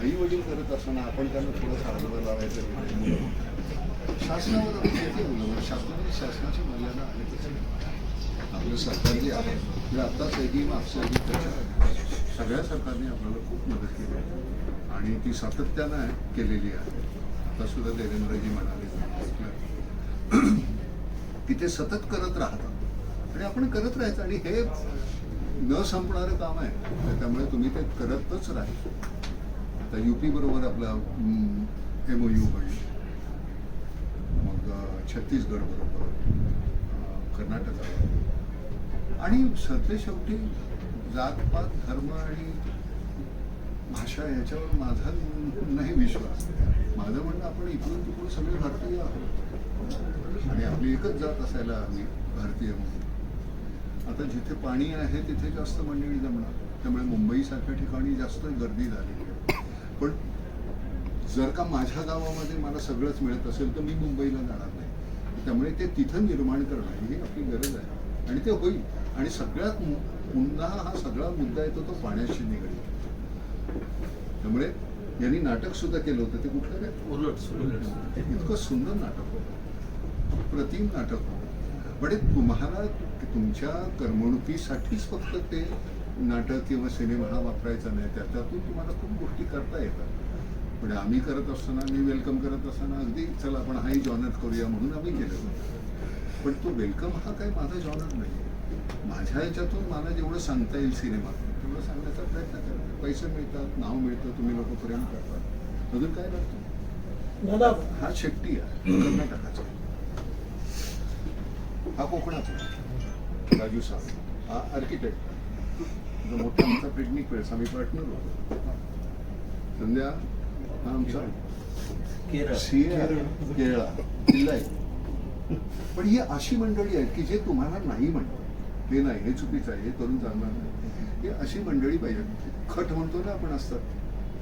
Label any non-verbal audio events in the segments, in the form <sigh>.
आई वडील करत असताना आपण त्यांना थोडंसं हातभार लावायचं शासनावर शासनाची शासनाने शासनाची मर्यादा आहे त्याची आपलं सरकार जे आहे म्हणजे आत्ताच एगी मागचं त्याच्या सगळ्या सरकारने आपल्याला खूप मदत केली आहे. आणि ती सातत्यानं केलेली आहे. आता सुद्धा देवेंद्रजी म्हणाले <clears throat> की ते सतत करत राहतात. आणि आपण करत राहायचं. आणि हे न संपणारं काम आहे. तर त्यामुळे तुम्ही ते करतच राहायचं आता युपी बरोबर आपला एम ओ यू होईल. मग छत्तीसगड बरोबर कर्नाटका आणि सरते शेवटी जातपात धर्म आणि भाषा याच्यावर माझा नाही विश्वास. माझं म्हणणं आपण इकडून तिकडून सगळे भारतीय आहोत. आणि आपली एकच जात असायला हवी भारतीय म्हणून. आता जिथे पाणी आहे तिथे जास्त मंडळी जमणार. त्यामुळे मुंबईसारख्या ठिकाणी जास्त गर्दी झाली. पण जर का माझ्या गावामध्ये मला सगळंच मिळत असेल तर मी मुंबईला जाणार नाही. त्यामुळे ते तिथं निर्माण करणं ही आपली गरज आहे. आणि ते होईल. आणि सगळ्यात पुन्हा हा सगळा मुद्दा येतो तो पाण्याशी निगडीत. त्यामुळे यांनी नाटक सुद्धा केलं होतं. ते कुठलं काय? इतकं सुंदर नाटक होतं. प्रतिम नाटक होतं. म्हणजे तुम्हाला तुमच्या करमणुकीसाठीच फक्त ते नाटक किंवा सिनेमा हा वापरायचा नाही. त्याच्यातून तुम्हाला खूप गोष्टी करता येतात. म्हणजे आम्ही करत असताना मी वेलकम करत असताना अगदी चला आपण हाही जॉनर करूया म्हणून आम्ही केलं. पण तो वेलकम हा काही माझा जॉनर नाही. माझ्या याच्यातून मला जेवढं सांगता येईल सिनेमा तेवढं सांगण्याचा प्रयत्न करतो पैसे मिळतात नाव मिळतं तुम्ही लोक प्रेम करतात. अजून काय लागतं? दादा. हा शेट्टी आहे. कर्नाटकाचा. हा कोकणाचा. राजू साहेब हा आर्किटेक्ट मोठा आमचा पिकनिक वेळेस आम्ही पार्टनर होतो. संध्या हा आमचा. केरळ. आहे, पण ही अशी मंडळी आहेत की जे तुम्हाला नाही म्हणतात हे नाही हे चुकीचं आहे हे करून चालणार नाही. ही अशी मंडळी पाहिजे खट म्हणतो ना आपण असतात.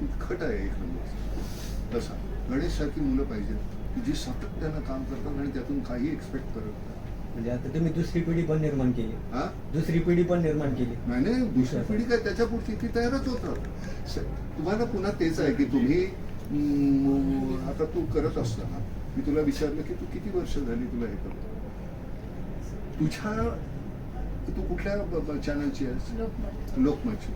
ती खट आहे एक नंबर. तसा. गणेश सारखी मुलं पाहिजेत की जी सातत्यानं काम करतात आणि त्यातून काही एक्सपेक्ट करत नाही. म्हणजे आता तुम्ही दुसरी पिढी पण निर्माण केली. हा? दुसरी पिढी पण निर्माण केली. नाही नाही दुसरी पिढी काय त्याच्या पुढची ती तयारच होतं तुम्हाला पुन्हा तेच आहे की तुम्ही आता तू करत असताना मी तुला विचारलं की तू किती वर्ष झाली तुला हे करतो? तुझ्या तू कुठल्या चॅनलची आहेस? लोकमत. लोकमतची.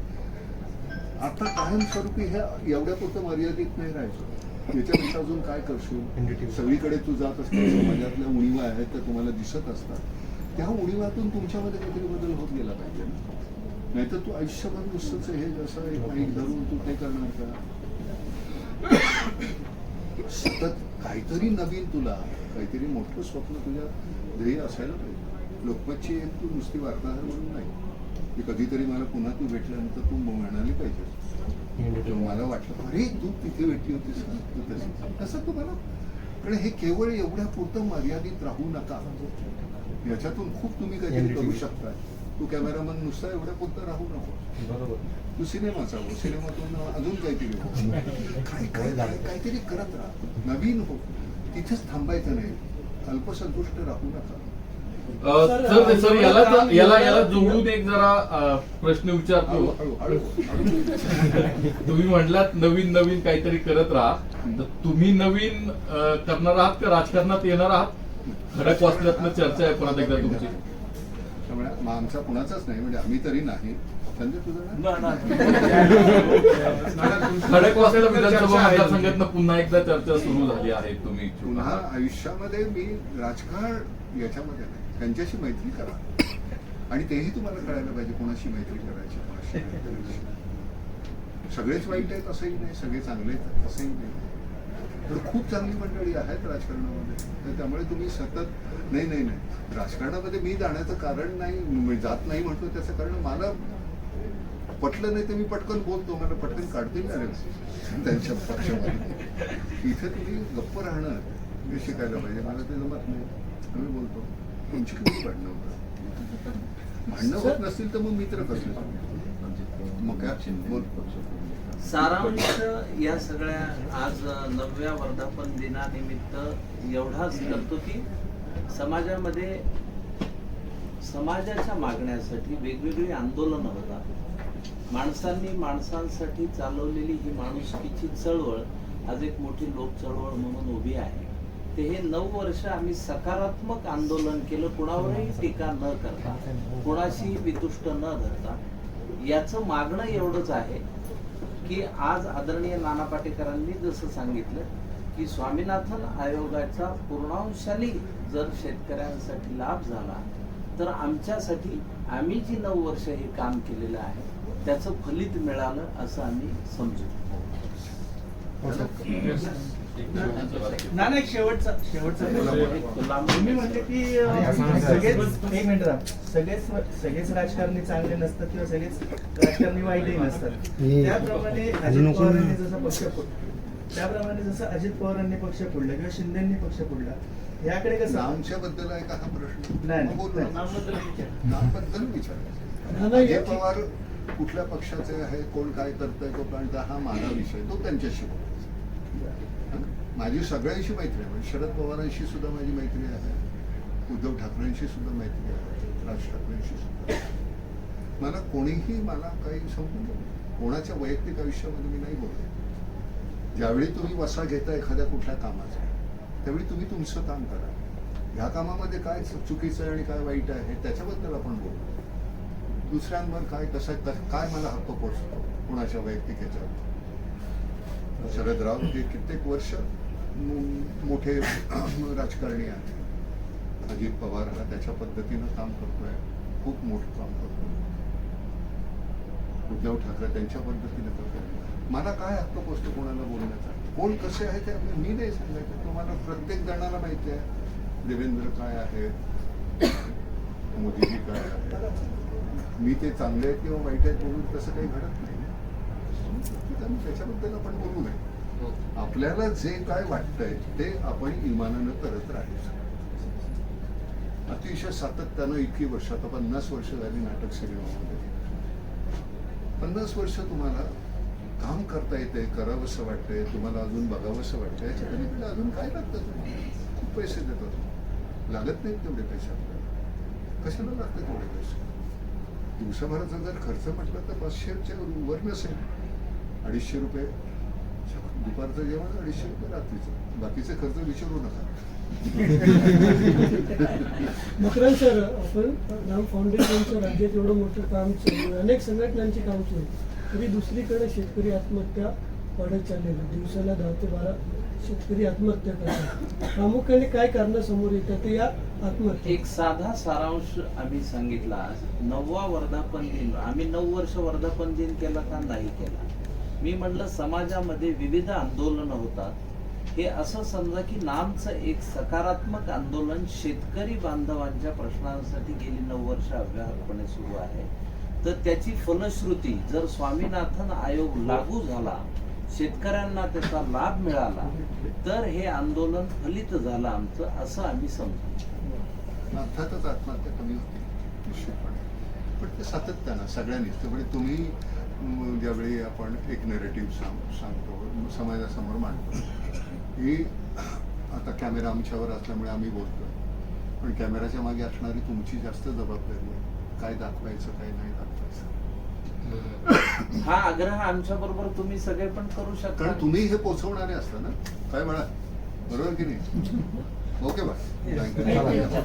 आता कायमस्वरूपी ह्या एवढ्या पुरतं मर्यादित नाही राहायचं. याच्यापेक्षा अजून काय करशील. सगळीकडे तू जात असते समाजातल्या उणीवा आहेत त्या तुम्हाला दिसत असतात. त्या उणीवातून तुमच्यामध्ये काहीतरी बदल होत गेला पाहिजे नाहीतर तू आयुष्यभर नुसतंच हे जसं एक माईक धरून तू ते करणार का? सतत काहीतरी नवीन तुला काहीतरी मोठं स्वप्न तुझ्या ध्येय असायला पाहिजे. लोकमतची एक तू नुसती वार्ताहर म्हणून नाही. की कधीतरी मला पुन्हा तू भेटल्यानंतर तू म्हणाली पाहिजे. मला वाटलं अरे तू तिथे भेटली होतीस का तू तशी तसं तुम्हाला? कारण हे केवळ एवढ्या पुरतं मर्यादित राहू नका. याच्यातून खूप तुम्ही काहीतरी करू शकता तू कॅमेरामन नुसता एवढ्या पुरतं राहू नको. बरोबर. तू सिनेमाचा हो सिनेमातून अजून काहीतरी हो. काय काय काहीतरी करत राहा. नवीन हो. तिथेच थांबायचं नाही. अल्पसंतुष्ट राहू नका. सर सर याला याला याला जोडून एक जरा प्रश्न विचारतो. तुम्ही म्हटलात नवीन नवीन काहीतरी करत राहा. तर तुम्ही नवीन करणार आहात का राजकारणात येणार आहात? खडक वाचल्यातनं चर्चा आहे परत एकदा तुमची. आमचा कुणाचाच नाही म्हणजे आम्ही तरी नाही. संजय तुझं ना, नाव? ना. खडक विधानसभा मतदारसंघातनं पुन्हा एकदा चर्चा सुरू झाली आहे तुम्ही. पुन्हा आयुष्यामध्ये मी राजकारण याच्यामध्ये नाही. त्यांच्याशी मैत्री करा. आणि तेही तुम्हाला कळायला पाहिजे कोणाशी मैत्री करायची कोणाशी करायची. सगळेच वाईट आहेत असंही नाही सगळे चांगले आहेत असंही नाही. तर खूप चांगली मंडळी आहेत राजकारणामध्ये. तर त्यामुळे तुम्ही सतत नाही नाही नाही. राजकारणामध्ये मी जाण्याचं कारण नाही मी जात नाही म्हणतो त्याचं कारण मला पटलं नाही तर मी पटकन बोलतो मला पटकन काढतील ना त्यांच्या पक्षामध्ये. इथे तुम्ही गप्प राहणं हे शिकायला पाहिजे. मला ते जमत नाही. आम्ही बोलतो. तुमची किती भांडणं होतात भांडणं होत नसतील तर मग मित्र कसले मग काय बोल. सारांश या सगळ्या आज नवव्या वर्धापन दिनानिमित्त एवढाच करतो की समाजामध्ये समाजाच्या मागण्यासाठी वेगवेगळी आंदोलनं होतात. माणसांनी माणसांसाठी चालवलेली ही माणुसकीची चळवळ आज एक मोठी लोक चळवळ म्हणून उभी आहे. ते हे नऊ वर्ष आम्ही सकारात्मक आंदोलन केलं कुणावरही टीका न करता कुणाशीही वितुष्ट न धरता. याचं मागणं एवढंच आहे की आज आदरणीय नाना पाटेकरांनी जसं सांगितलं की स्वामीनाथन आयोगाचा पूर्णांशाने जर शेतकऱ्यांसाठी लाभ झाला तर आमच्यासाठी आम्ही जी नऊ वर्ष हे काम केलेलं आहे त्याचं फलित मिळालं असं आम्ही समजू. ना नाही शेवटचा शेवटचा की सगळेच एक मिनिट राहा. सगळेच सगळेच राजकारणी चांगले नसतात किंवा सगळेच राजकारणी वाईटही नसतात त्याप्रमाणे अजित पवारांनी जसं पक्ष त्याप्रमाणे जसं अजित पवारांनी पक्ष फोडला किंवा शिंदेनी पक्ष फोडला याकडे कसं नामच्या बद्दल आहे का हा प्रश्न. नामबद्दल विचार. पवार कुठल्या पक्षाचे आहे कोण काय करतंय तो प्लांट हा माझा विषय तो त्यांच्याशी बोलायचा. माझी सगळ्यांशी मैत्री आहे. म्हणजे शरद पवारांशी सुद्धा माझी मैत्री आहे. उद्धव ठाकरेंशी सुद्धा मैत्री आहे. राज ठाकरेंशी सुद्धा. मला कोणीही मला काही संबंध कोणाच्या वैयक्तिक आयुष्यामध्ये मी नाही बोलत. ज्यावेळी तुम्ही वसा घेता एखाद्या कुठल्या कामाचा त्यावेळी तुम्ही तुमचं काम करा. ह्या कामामध्ये काय चुकीचं आहे आणि काय वाईट आहे त्याच्याबद्दल आपण बोलू. दुसऱ्यांवर काय कसं काय मला हक्क पोचतो कुणाच्या वैयक्तिक शरद शरदराव हे कित्येक वर्ष मोठे राजकारणी आहेत. अजित पवार हा त्याच्या पद्धतीनं काम करतोय. खूप मोठं काम करतोय. उद्धव ठाकरे त्यांच्या पद्धतीने करतोय. मला काय हक्क पोचतो कोणाला बोलण्याचा? कोण कसे आहे ते मी नाही सांगायचं. तुम्हाला प्रत्येक जणाला माहिती आहे. देवेंद्र काय आहे मोदीजी काय आहे मी ते चांगले आहेत किंवा वाईट आहेत बोलून तसं काही घडत नाही. त्याच्याबद्दल आपण बोलू नये. आपल्याला जे काय वाटतंय ते आपण इमानानं करत राहायचं. अतिशय सातत्यानं इतकी वर्ष आता पन्नास वर्ष झाली नाटक सिनेमामध्ये. पन्नास वर्ष तुम्हाला काम करता येते करावंसं वाटतंय तुम्हाला अजून बघावंसं वाटतंय याच्या पलीकडे अजून काय लागतं खूप पैसे देतात लागत नाहीत तेवढे पैसे आपल्याला. कशाला लागते तेवढे पैसे? दिवसाभराचा जर खर्च म्हटलं तर पाचशेच्या वर नसेल अडीचशे रुपये दुपारचं जेवण अडीचशे रुपये रात्रीचं. बाकीचे खर्च विचारू नका. मकरन सर आपण राम फाउंडेशनचं राज्यात एवढं मोठं काम चालू आहे. अनेक संघटनांची काम सुरू आहे तरी दुसरीकडे शेतकरी आत्महत्या वाढत चाललेल्या दिवसाला दहा ते बारा शेतकरी आत्महत्या करतात. प्रामुख्याने काय कारणं समोर येतात ते या आत्महत्या एक साधा सारांश आम्ही सांगितला. आज नववा वर्धापन दिन. आम्ही नऊ वर्ष वर्धापन दिन केला का नाही केला? मी म्हणलं समाजामध्ये विविध आंदोलनं होतात. हे असं समजा की नामचं एक सकारात्मक आंदोलन शेतकरी बांधवांच्या प्रश्नांसाठी गेली नऊ वर्ष अव्याहतपणे सुरू आहे. तर त्याची फलश्रुती जर स्वामीनाथन आयोग लागू झाला शेतकऱ्यांना त्याचा लाभ मिळाला तर हे आंदोलन फलित झालं आमचं असं आम्ही समजू. अर्थातच आत्महत्या कमी होती निश्चितपणे. पण ते सातत्यानं सगळ्यांनीच. त्यामुळे तुम्ही ज्यावेळी आपण एक नेरेटिव्ह सांग सांगतो समाजासमोर मांडतो ही आता कॅमेरा आमच्यावर असल्यामुळे आम्ही बोलतो पण कॅमेराच्या मागे असणारी तुमची जास्त जबाबदारी आहे. काय दाखवायचं काय नाही दाखवायचं. हा आग्रह आमच्या बरोबर तुम्ही सगळे पण करू शकता. कारण तुम्ही हे पोचवणारे असता ना. काय म्हणा? बरोबर की नाही? ओके बा थँक्यू